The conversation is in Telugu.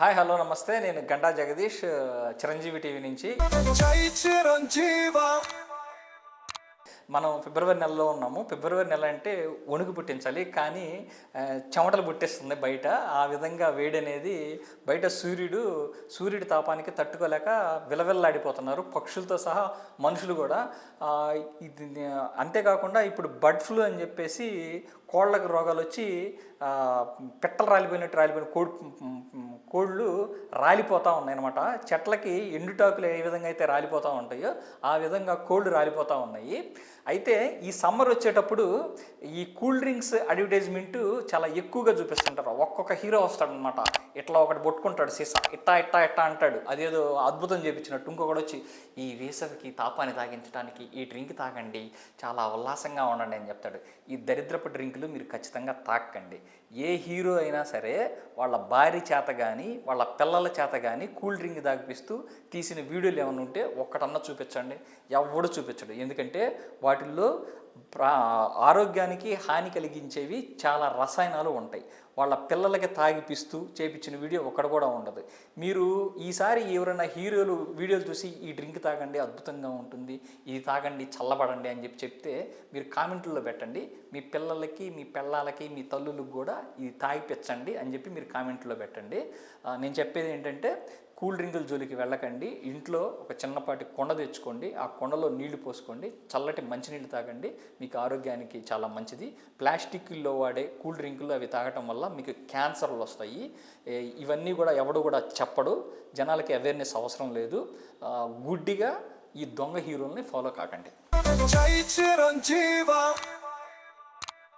హాయ్ హలో నమస్తే. నేను గంటా జగదీష్ చిరంజీవి టీవీ నుంచి. జై చిరంజీవా. మనం ఫిబ్రవరి నెలలో ఉన్నాము. ఫిబ్రవరి నెల అంటే వణుకు పుట్టించాలి. కానీ చెమటలు పుట్టిస్తుంది బయట. ఆ విధంగా వేడి అనేది బయట సూర్యుడు సూర్యుడి తాపానికి తట్టుకోలేక విలవిల్లాడిపోతున్నారు. పక్షులతో సహా మనుషులు కూడా. ఇది అంతేకాకుండా ఇప్పుడు బర్డ్ ఫ్లూ అని చెప్పేసి కోళ్ళకు రోగాలు వచ్చి పిట్టలు రాలిపోయినట్టు రాలిపోయిన కోడి కోళ్ళు రాలిపోతూ ఉన్నాయి అనమాట చెట్లకి ఎండుటాకులు ఏ విధంగా అయితే రాలిపోతూ ఉంటాయో ఆ విధంగా కోళ్ళు రాలిపోతూ ఉన్నాయి. అయితే ఈ సమ్మర్ వచ్చేటప్పుడు ఈ కూల్ డ్రింక్స్ అడ్వర్టైజ్మెంట్ చాలా ఎక్కువగా చూపిస్తుంటారు. ఒక్కొక్క హీరో వస్తాడనమాట ఇట్లా ఒకటి పట్టుకుంటాడు సీసా. ఇట్టా ఇట్టా ఇట్టా అంటాడు. అదేదో అద్భుతం చేపించినట్టు ఇంకొకటి వచ్చి ఈ వేసవికి తాపాన్ని తాగించడానికి ఈ డ్రింక్ తాగండి. చాలా ఉల్లాసంగా ఉండండి అని చెప్తాడు. ఈ దరిద్రపు డ్రింకులు మీరు ఖచ్చితంగా తాకండి. ఏ హీరో అయినా సరే వాళ్ళ భార్య చేత కానీ వాళ్ళ పిల్లల చేత కానీ కూల్ డ్రింక్ తాగిపిస్తూ తీసిన వీడియోలు ఏమైనా ఉంటే ఒక్కటన్నా చూపించండి. ఎవడు చూపించడు. ఎందుకంటే వాటి వాటిల్లో ప్రా ఆరోగ్యానికి హాని కలిగించేవి చాలా రసాయనాలు ఉంటాయి. వాళ్ళ పిల్లలకి తాగిపిస్తూ చేపించిన వీడియో ఒక్కడ కూడా ఉండదు. మీరు ఈసారి ఎవరైనా హీరోలు వీడియోలు చూసి ఈ డ్రింక్ తాగండి అద్భుతంగా ఉంటుంది ఇది తాగండి చల్లబడండి అని చెప్పి చెప్తే మీరు కామెంట్లో పెట్టండి. మీ పిల్లలకి మీ పిల్లలకి మీ తల్లులకు కూడా ఇది తాగిపించండి అని చెప్పి మీరు కామెంట్లో పెట్టండి. నేను చెప్పేది ఏంటంటే కూల్ డ్రింకుల జోలికి వెళ్ళకండి. ఇంట్లో ఒక చిన్నపాటి కొండ తెచ్చుకోండి. ఆ కొండలో నీళ్ళు పోసుకోండి. చల్లటి మంచినీళ్ళు తాగండి. మీకు ఆరోగ్యానికి చాలా మంచిది. ప్లాస్టిక్లో వాడే కూల్ డ్రింకులు అవి తాగటం వల్ల మీకు క్యాన్సర్లు వస్తాయి. ఇవన్నీ కూడా ఎవడు కూడా చెప్పడు. జనాలకి అవేర్నెస్ అవసరం లేదు. గుడ్డిగా ఈ దొంగ హీరోల్ని ఫాలో కాకండి. జై చిరంజీవా.